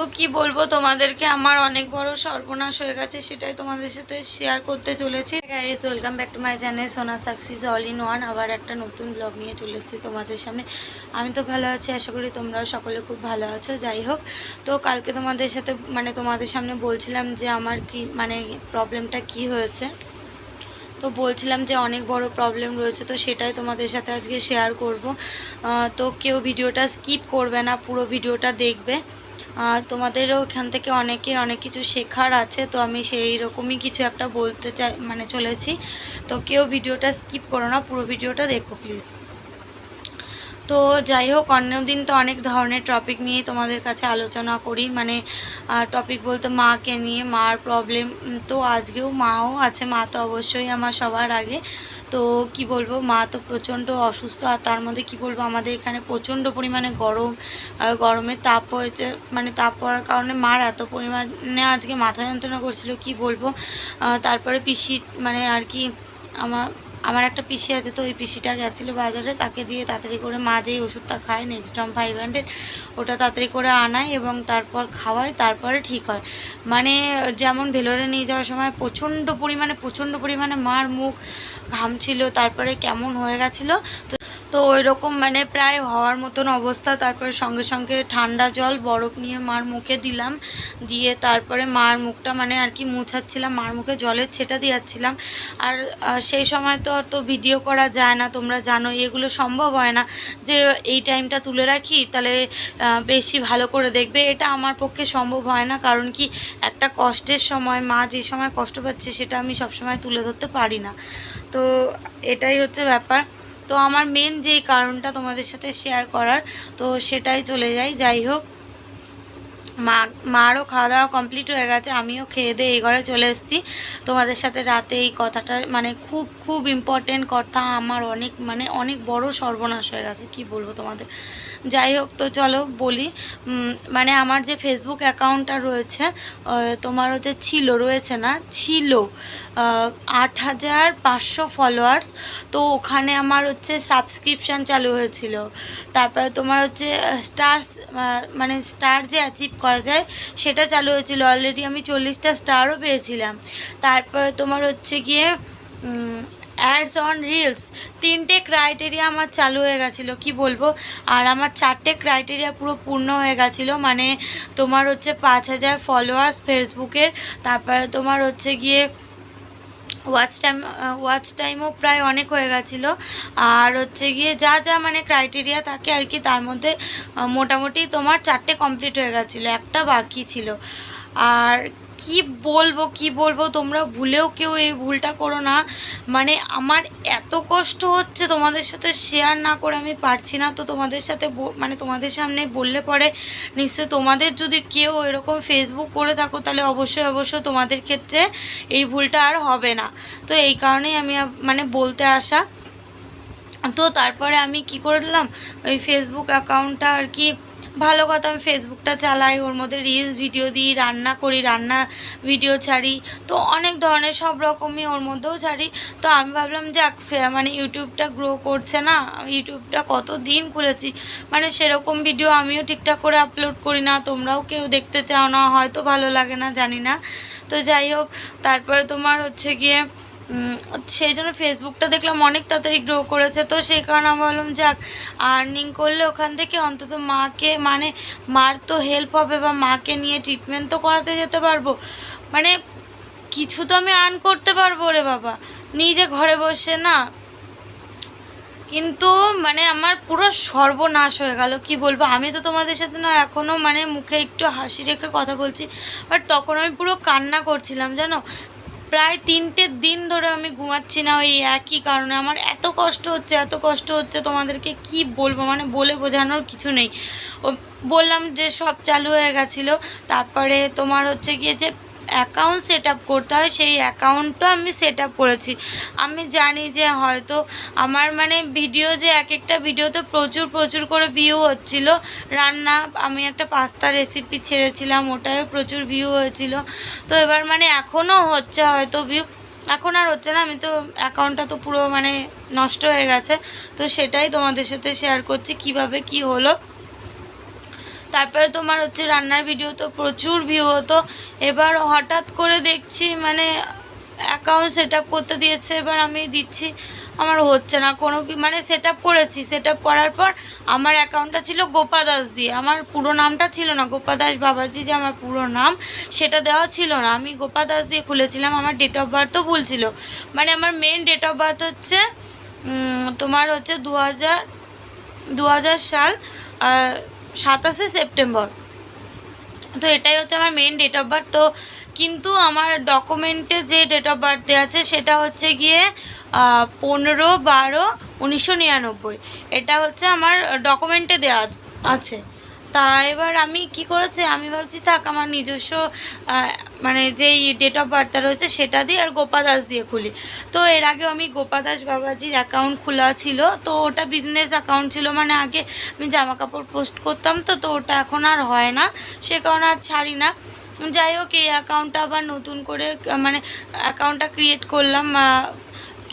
তো কি বলব, তোমাদেরকে আমার অনেক বড় সর্বনাশ হয়ে গেছে, সেটাই তোমাদের সাথে শেয়ার করতে চলেছি। Guys welcome back to my channel Sona success all in one আবার একটা নতুন ব্লগ নিয়ে চলে এসেছি তোমাদের সামনে। আমি তো ভালো আছি, আশা করি তোমরাও সকলে খুব ভালো আছো, যাই হোক। তো কালকে তোমাদের সাথে মানে তোমাদের সামনে বলছিলাম যে আমার কি মানে প্রবলেমটা কি হয়েছে? তো বলছিলাম যে অনেক বড় প্রবলেম রয়েছে, তো সেটাই তোমাদের সাথে আজকে শেয়ার করব। তো কেউ ভিডিওটা স্কিপ করবে না, পুরো ভিডিওটা দেখবে। তোমাদেরও এখান থেকে অনেকের অনেক কিছু শেখার আছে, তো আমি সেই রকমই কিছু একটা বলতে চাই মানে চলেছি। তো কেউ ভিডিওটা স্কিপ করো না, পুরো ভিডিওটা দেখো প্লিজ তো যাই হোক, অন্যদিন তো অনেক ধরনের টপিক নিয়ে তোমাদের কাছে আলোচনা করি মানে টপিক বলতে মাকে নিয়ে, মার প্রবলেম তো আজকেও মাও আছে, মা তো অবশ্যই আমার সবার আগে। তো কি বলব, মা তো প্রচণ্ড অসুস্থ আর তার মধ্যে কি বলব, আমাদের এখানে প্রচণ্ড পরিমাণে গরম, আর গরমের তাপ হয়েছে মানে তাপ পড়ার কারণে মার এত পরিমাণে আজকে মাথা যন্ত্রণা করছিল, কি বলব তারপরে পিসি মানে আর কি আমার আমার একটা পিসি আছে তো ওই পিসিটা গেছিল বাজারে, তাকে দিয়ে তাড়াতাড়ি করে মা যেই ওষুধটা খায় নেক্সট্রাম ফাইভ হান্ড্রেড ওটা তাড়াতাড়ি করে আনায় এবং তারপর খাওয়ায়, তারপরে ঠিক হয়। মানে যেমন ভেলোরে নিয়ে যাওয়ার সময় প্রচণ্ড পরিমাণে প্রচণ্ড পরিমাণে মার মুখ ঘামছিল, তারপরে কেমন হয়ে গেছিল, তো তো ওই রকম মানে প্রায় হওয়ার মতন অবস্থা। তারপরে সঙ্গে সঙ্গে ঠান্ডা জল, বরফ নিয়ে মার মুখে দিলাম। দিয়ে তারপরে মার মুখটা মানে আর কি মুছাচ্ছিলাম, মার মুখে জলের ছেটা দিয়াচ্ছিলাম আর সেই সময় তো অত ভিডিও করা যায় না, তোমরা জানো এগুলো সম্ভব হয় না যে এই টাইমটা তুলে রাখি, তাহলে বেশি ভালো করে দেখবে। এটা আমার পক্ষে সম্ভব হয় না, কারণ কি একটা কষ্টের সময়, মা যে সময় কষ্ট পাচ্ছে, সেটা আমি সবসময় তুলে ধরতে পারি না। তো এটাই হচ্ছে ব্যাপার। তো আমার মেন যেই কারণটা তোমাদের সাথে শেয়ার করার, তো সেটাই চলে যাই। যাই হোক, মা, মারও খাওয়া দাওয়া কমপ্লিট হয়ে গেছে, আমিও খেয়ে দিয়ে এই ঘরে চলে এসেছি। তোমাদের সাথে রাতে এই কথাটা মানে খুব খুব ইম্পর্টেন্ট কথা, আমার অনেক মানে অনেক বড় সর্বনাশ হয়ে গেছে, কি বলব তোমাদের? যাই হোক, তো চলো বলি। মানে আমার যে ফেসবুক অ্যাকাউন্টটা রয়েছে তোমার হচ্ছে ছিল, রয়েছে না, ছিল আট হাজার পাঁচশো ফলোয়ার্স তো ওখানে আমার হচ্ছে সাবস্ক্রিপশান চালু হয়েছিল। তারপরে তোমার হচ্ছে স্টার মানে স্টার যে অ্যাচিভ করা যায়, সেটা চালু হয়েছিল। অলরেডি আমি চল্লিশটা স্টারও পেয়েছিলাম। তারপরে তোমার হচ্ছে গিয়ে অ্যাডস অন রিলস তিনটে ক্রাইটেরিয়া আমার চালু হয়ে গেছিল, কি বলব? আর আমার চারটে ক্রাইটেরিয়া পুরো পূর্ণ হয়ে গেছিল মানে তোমার হচ্ছে পাঁচ হাজার ফলোয়ার্স ফেসবুকের তারপরে তোমার হচ্ছে গিয়ে ওয়াচ টাইম ওয়াচ টাইমও প্রায় অনেক হয়ে গেছিল। আর হচ্ছে গিয়ে যা যা মানে ক্রাইটেরিয়া থাকে আর কি, তার মধ্যে মোটামুটি তোমার চারটে কমপ্লিট হয়ে গেছিল, একটা বাকি ছিল। আর কি বলব কি বলব? তোমরা ভুলেও কেউ এই ভুলটা করো না। মানে আমার এত কষ্ট হচ্ছে তোমাদের সাথে শেয়ার না করে আমি পারছি না। তো তোমাদের সাথে মানে তোমাদের সামনে বললে পরে নিশ্চয়ই তোমাদের যদি কেউ এরকম ফেসবুক করে থাকো, তাহলে অবশ্যই অবশ্যই তোমাদের ক্ষেত্রে এই ভুলটা আর হবে না। তো এই কারণেই আমি মানে বলতে আসা। তো তারপরে আমি কি করলাম? ওই ফেসবুক অ্যাকাউন্টটা আর কি ভালো কথা, আমি ফেসবুকটা চালাই, ওর মধ্যে রিলস ভিডিও দিই, রান্না করি, রান্না ভিডিও ছাড়ি, তো অনেক ধরনের সব রকমই ওর মধ্যেও ছাড়ি। তো আমি ভাবলাম যে মানে ইউটিউবটা গ্রো করছে না ইউটিউবটা কত দিন খুলেছি মানে সেরকম ভিডিও আমিও ঠিকঠাক করে আপলোড করি না, তোমরাও কেউ দেখতে চাও না, হয়তো ভালো লাগে না, জানি না। তো যাই হোক, তারপরে তোমার হচ্ছে গিয়ে সেই জন্য ফেসবুকটা দেখলাম অনেক তাড়াতাড়ি গ্রো করেছে। তো সেই কারণে আমি ভাবলাম, যাক আর্নিং করলে ওখান থেকে অন্তত মাকে মানে মার তো হেল্প হবে বা মাকে নিয়ে ট্রিটমেন্ট তো করাতে যেতে পারব। মানে কিছু তো আমি আর্ন করতে পারব রে বাবা। নিজে ঘরে বসে না। কিন্তু মানে আমার পুরো সর্বনাশ হয়ে গেল, কি বলব? আমি তো তোমাদের সাথে না এখনও মানে মুখে একটু হাসি রেখে কথা বলছি বাট তখন আমি পুরো কান্না করছিলাম, জানো? প্রায় তিনটে দিন ধরে আমি ঘুমাচ্ছি না ওই একই কারণে। আমার এত কষ্ট হচ্ছে, এত কষ্ট হচ্ছে তোমাদেরকে কি বলব? মানে বলে বোঝানোর কিছু নেই। বললাম যে সব চালু হয়ে গেছিল। তারপরে তোমার হচ্ছে গিয়ে যে অ্যাকাউন্ট সেট আপ করতে হয়, সেই অ্যাকাউন্টও আমি সেট আপ করেছি। আমি জানি যে হয়তো আমার মানে ভিডিও যে এক একটা ভিডিওতে প্রচুর প্রচুর করে ভিউ হচ্ছিল। রান্না, আমি একটা পাস্তা রেসিপি ছেড়েছিলাম ওটাও প্রচুর ভিউ হয়েছিল। তো এবার মানে এখনও হচ্ছে হয়তো ভিউ এখন আর হচ্ছে না, আমি তো অ্যাকাউন্টটা তো পুরো মানে নষ্ট হয়ে গেছে। তো সেটাই তোমাদের সাথে শেয়ার করছি, কীভাবে কি হলো। তারপরে তোমার হচ্ছে রান্নার ভিডিও তো প্রচুর ভিউ হতো। এবার হঠাৎ করে দেখছি মানে অ্যাকাউন্ট সেট করতে দিয়েছে, এবার আমি দিচ্ছি, আমার হচ্ছে না। কোনো কি মানে সেট করেছি সেট করার পর আমার অ্যাকাউন্টটা ছিল গোপা দাস দিয়ে। আমার পুরো নামটা ছিল না, গোপা দাস বাবাজি যে আমার পুরো নাম, সেটা দেওয়া ছিল না। আমি গোপা দাস দিয়ে খুলেছিলাম, আমার ডেট অফ বার্থও ভুল ছিল। মানে আমার মেন ডেট অফ বার্থ হচ্ছে তোমার হচ্ছে দু হাজার দু হাজার সাল সাতাশে সেপ্টেম্বর। তো এটাই হচ্ছে আমার মেন ডেট অফ বার্থ তো কিন্তু আমার ডকুমেন্টে যে ডেট অফ বার্থ দেওয়া আছে, সেটা হচ্ছে গিয়ে পনেরো বারো উনিশশো নিরানব্বই। এটা হচ্ছে আমার ডকুমেন্টে দেওয়া আছে। তা এবার আমি কি করেছি? আমি ভাবছি থাক, আমার নিজস্ব মানে যেই ডেট অফ বার্থটা রয়েছে সেটা দিয়ে আর গোপা দাস দিয়ে খুলি। তো এর আগে আমি গোপা দাস বাবাজির অ্যাকাউন্ট খোলা ছিল, তো ওটা বিজনেস অ্যাকাউন্ট ছিল। মানে আগে আমি জামা কাপড় পোস্ট করতাম তো তো ওটা এখন আর হয় না। সে কারণে আর ছাড়ি না। যাই হোক, এই অ্যাকাউন্টটা আবার নতুন করে মানে অ্যাকাউন্টটা ক্রিয়েট করলাম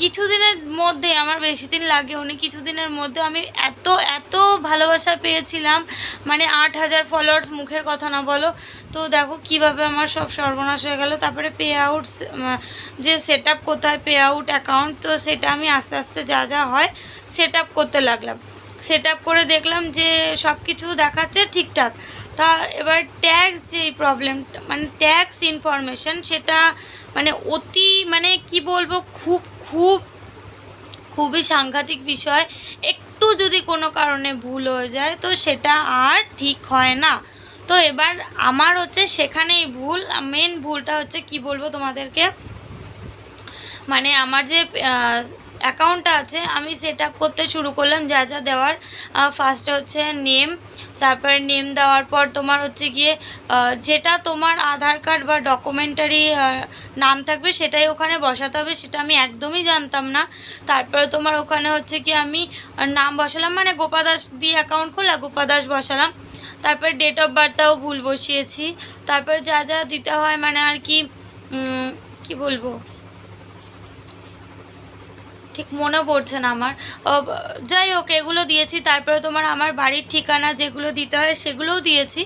কিছুদিনের মধ্যে, আমার বেশি দিন লাগে উনি কিছুদিনের মধ্যে আমি এত এত ভালোবাসা পেয়েছিলাম। মানে আট হাজার ফলোয়ার্স মুখের কথা না বলো। তো দেখো কীভাবে আমার সব সর্বনাশ হয়ে গেল। তারপরে পে আউট যে সেট আপ হয় পে আউট অ্যাকাউন্ট তো সেটা আমি আস্তে আস্তে যা যা হয় সেট আপ করতে লাগলাম। সেট আপ করে দেখলাম যে সব কিছু দেখাচ্ছে ঠিকঠাক। তা এবার ট্যাক্স যে প্রবলেম মানে ট্যাক্স ইনফরমেশন সেটা মানে অতি মানে কি বলব, খুব খুব, খুবই সাংঘাতিক বিষয়। একটু যদি কোনো কারণে ভুল হয়ে যায়, তো সেটা আর ঠিক হয় না। তো এবার আমার হচ্ছে সেখানেই ভুল। মেন ভুলটা হচ্ছে কি বলব তোমাদেরকে? মানে আমার যে অ্যাকাউন্টটা আছে, আমি সেট আপ করতে শুরু করলাম, যা যা দেওয়ার ফার্স্টে হচ্ছে নেম তারপরে নেম দেওয়ার পর তোমার হচ্ছে গিয়ে যেটা তোমার আধার কার্ড বা ডকুমেন্টারি নাম থাকবে সেটাই ওখানে বসাতে হবে, সেটা আমি একদমই জানতাম না। তারপরে তোমার ওখানে হচ্ছে কি আমি নাম বসালাম মানে গোপাদাস দিয়ে অ্যাকাউন্ট খোলা গোপাদাস বসালাম। তারপরে ডেট অফ বার্থটাও ভুল বসিয়েছি। তারপরে যা যা দিতে হয় মানে আর কি কি বলব? ঠিক মনে পড়ছে না আমার। যাই হোক, এগুলো দিয়েছি। তারপরে তোমার আমার বাড়ির ঠিকানা যেগুলো দিতে হয় সেগুলোও দিয়েছি।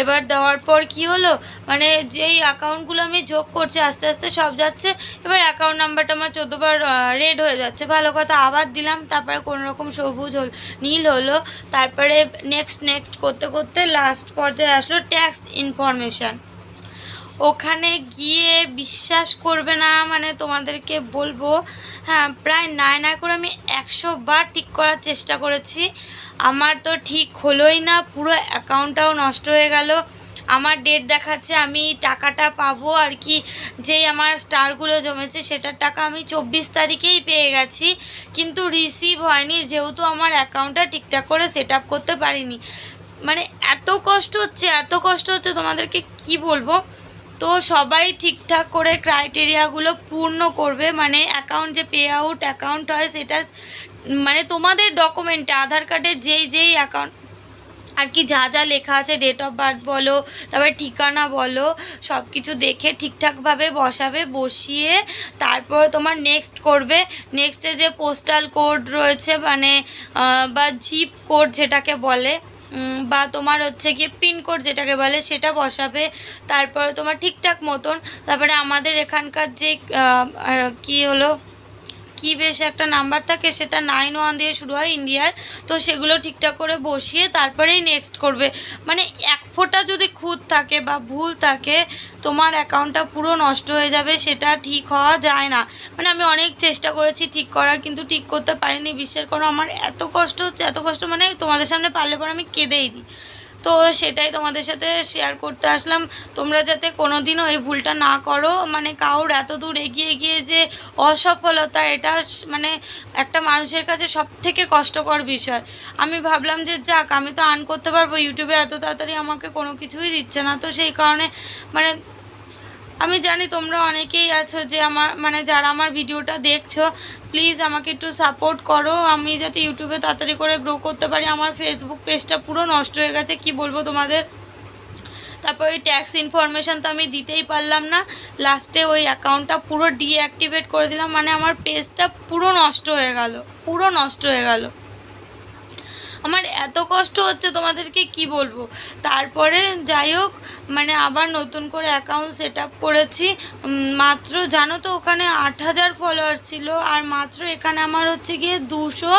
এবার দেওয়ার পর কি হলো? মানে যেই অ্যাকাউন্টগুলো আমি যোগ করছি, আস্তে আস্তে সব যাচ্ছে। এবার অ্যাকাউন্ট নাম্বারটা আমার চোদ্দোবার রেড হয়ে যাচ্ছে। ভালো কথা, আবার দিলাম। তারপরে রকম সবুজ হল, নীল হলো। তারপরে নেক্সট নেক্সট করতে করতে লাস্ট পর্যায়ে আসলো ট্যাক্স ইনফরমেশান ওখানে গিয়ে বিশ্বাস করবে না মানে তোমাদেরকে বলব। হ্যাঁ প্রায় নয় নয় করে আমি একশো বার ঠিক করার চেষ্টা করেছি। আমার তো ঠিক হলোই না, পুরো অ্যাকাউন্টটাও নষ্ট হয়ে গেল। আমার ডেট দেখাচ্ছে আমি টাকাটা পাবো আর কি, যেই আমার স্টারগুলো জমেছে সেটার টাকা আমি চব্বিশ তারিখেই পেয়ে গেছি। কিন্তু রিসিভ হয়নি, যেহেতু আমার অ্যাকাউন্টটা ঠিকঠাক করে সেট করতে পারিনি। মানে এত কষ্ট হচ্ছে, এত কষ্ট হচ্ছে, তোমাদেরকে কি বলব? তো সবাই ঠিকঠাক করে ক্রাইটেরিয়াগুলো পূর্ণ করবে মানে অ্যাকাউন্ট যে পে আউট অ্যাকাউন্ট হয় সেটা মানে তোমাদের ডকুমেন্টে আধার কার্ডের যেই যেই অ্যাকাউন্ট আর কি যা যা লেখা আছে ডেট অফ বার্থ বলো, তারপরে ঠিকানা বলো সব কিছু দেখে ঠিকঠাকভাবে বসাবে, বসিয়ে তারপর তোমার নেক্সট করবে। নেক্সটে যে পোস্টাল কোড রয়েছে মানে বা জিপ কোড যেটাকে বলে বা তোমার হচ্ছে গিয়ে পিনকোড যেটাকে বলে সেটা বসাবে, তারপরে তোমার ঠিকঠাক মতন, তারপরে আমাদের এখানকার যে কি হলো কি বেশ একটা নাম্বার থাকে, সেটা নাইন ওয়ান দিয়ে শুরু হয় ইন্ডিয়ার তো সেগুলো ঠিকঠাক করে বসিয়ে তারপরেই নেক্সট করবে। মানে এক ফোঁটা যদি খুঁত থাকে বা ভুল থাকে, তোমার অ্যাকাউন্টটা পুরো নষ্ট হয়ে যাবে, সেটা ঠিক হওয়া যায় না। মানে আমি অনেক চেষ্টা করেছি ঠিক করার, কিন্তু ঠিক করতে পারিনি। বিশ্বের করো আমার এত কষ্ট হচ্ছে, এত কষ্ট মানে তোমাদের সামনে পারলে পর আমি কেঁদেই দিই। তো সেটাই তোমাদের সাথে শেয়ার করতে আসলাম। তোমরা যাতে কোনো দিনও এই ভুলটা না করো মানে কাউর এত দূর এগিয়ে গিয়ে যে অসফলতা, এটা মানে একটা মানুষের কাছে সব থেকে কষ্টকর বিষয়। আমি ভাবলাম যে যাক, আমি তো আর্ন করতে পারব ইউটিউবে এত তাড়াতাড়ি আমাকে কোনো কিছুই দিচ্ছে না। তো সেই কারণে মানে আমি জানি তোমরা অনেকেই আছো যে আমার মানে যারা আমার ভিডিওটা দেখছ প্লিজ আমাকে একটু সাপোর্ট করো। আমি যাতে ইউটিউবে তাড়াতাড়ি করে গ্রো করতে পারি। আমার ফেসবুক পেজটা পুরো নষ্ট হয়ে গেছে, কি বলব তোমাদের? তারপর ওই ট্যাক্স ইনফরমেশান তো আমি দিতেই পারলাম না। লাস্টে ওই অ্যাকাউন্টটা পুরো ডিঅ্যাক্টিভেট করে দিলাম। মানে আমার পেজটা পুরো নষ্ট হয়ে গেল, পুরো নষ্ট হয়ে গেল। আমার এত কষ্ট হচ্ছে তোমাদেরকে কি বলব? তারপরে যাই হোক মানে আবার নতুন করে অ্যাকাউন্ট সেট আপ করেছি মাত্র জানো তো ওখানে আট হাজার ফলোয়ার ছিল, আর মাত্র এখানে আমার হচ্ছে গিয়ে দুশো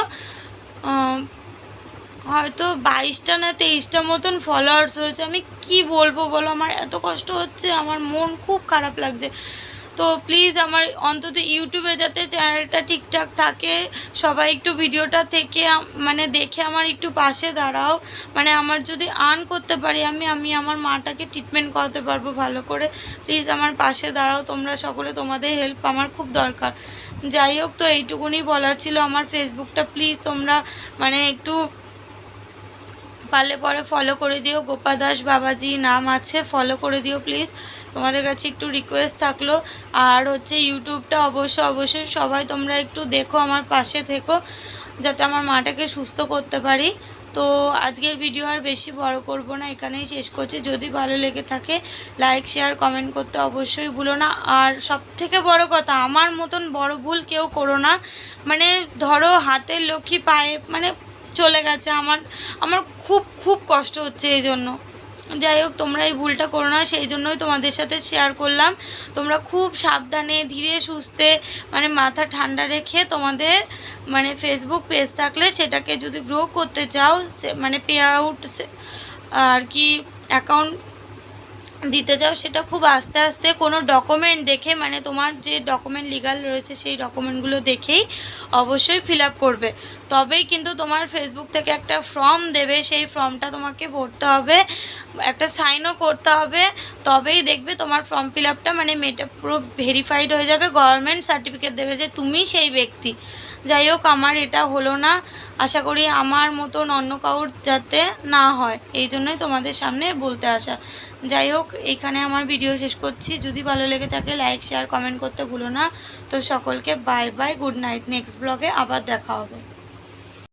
হয়তো বাইশটা না তেইশটা মতন ফলোয়ার্স হয়েছে। আমি কি বলব বলো? আমার এত কষ্ট হচ্ছে, আমার মন খুব খারাপ লাগছে। তো প্লিজ আমার অন্তত ইউটিউবে যাতে চ্যানেলটা ঠিকঠাক থাকে, সবাই একটু ভিডিওটা থেকে মানে দেখে আমার একটু পাশে দাঁড়াও। মানে আমার যদি আর্ন করতে পারি আমি আমি আমার মাটাকে ট্রিটমেন্ট করাতে পারব ভালো করে। প্লিজ আমার পাশে দাঁড়াও, তোমরা সকলে তোমাদের হেল্প আমার খুব দরকার। যাই হোক, তো এইটুকুনি বলার ছিল আমার ফেসবুকটা প্লিজ তোমরা মানে একটু পারলে পরে ফলো করে দিও। গোপা দাস বাবাজি নাম আছে ফলো করে দিও প্লিজ তোমাদের কাছে একটু রিকোয়েস্ট থাকল। আর হচ্ছে ইউটিউবটা অবশ্যই অবশ্যই সবাই তোমরা একটু দেখো, আমার পাশে থেকো, যাতে আমার মাটাকে সুস্থ করতে পারি। তো আজকের ভিডিও আর বেশি বড় করব না, এখানেই শেষ করছি। যদি ভালো লেগে থাকে লাইক শেয়ার কমেন্ট করতে অবশ্যই ভুলো না। আর সব থেকে বড় কথা, আমার মতন বড় ভুল কেউ করো না। মানে ধরো হাতের লক্ষ্মী পায়ে মানে চলে গেছে। আমার আমার খুব খুব কষ্ট হচ্ছে এই জন্য। যাই হোক, তোমরা এই ভুলটা করো না, সেই জন্যই তোমাদের সাথে শেয়ার করলাম। তোমরা খুব সাবধানে, ধীরে, সুস্থে মানে মাথা ঠান্ডা রেখে তোমাদের মানে ফেসবুক পেজ থাকলে সেটাকে যদি গ্রো করতে চাও মানে পে আউট আর কি অ্যাকাউন্ট দিতে চাও সেটা খুব আস্তে আস্তে কোনো ডকুমেন্ট দেখে মানে তোমার যে ডকুমেন্ট লিগাল রয়েছে, সেই ডকুমেন্টগুলো দেখেই অবশ্যই ফিল করবে। তবেই কিন্তু তোমার ফেসবুক থেকে একটা ফর্ম দেবে, সেই ফর্মটা তোমাকে ভরতে হবে, একটা সাইনও করতে হবে। তবেই দেখবে তোমার ফর্ম ফিল মানে মেয়েটা পুরো ভেরিফাইড হয়ে যাবে গভর্নমেন্ট সার্টিফিকেট দেবে যে তুমি সেই ব্যক্তি। যাই হোক, আমার এটা হলো না। আশা করি আমার মতন অন্য কাউর যাতে না হয়, এই জন্যই তোমাদের সামনে বলতে আসা। যাই হোক এইখানে আমার ভিডিও শেষ করছি। যদি ভালো লেগে থাকে লাইক শেয়ার কমেন্ট করতে ভুলো না। তো সকলকে bye bye good night next ব্লগে আবার দেখা হবে।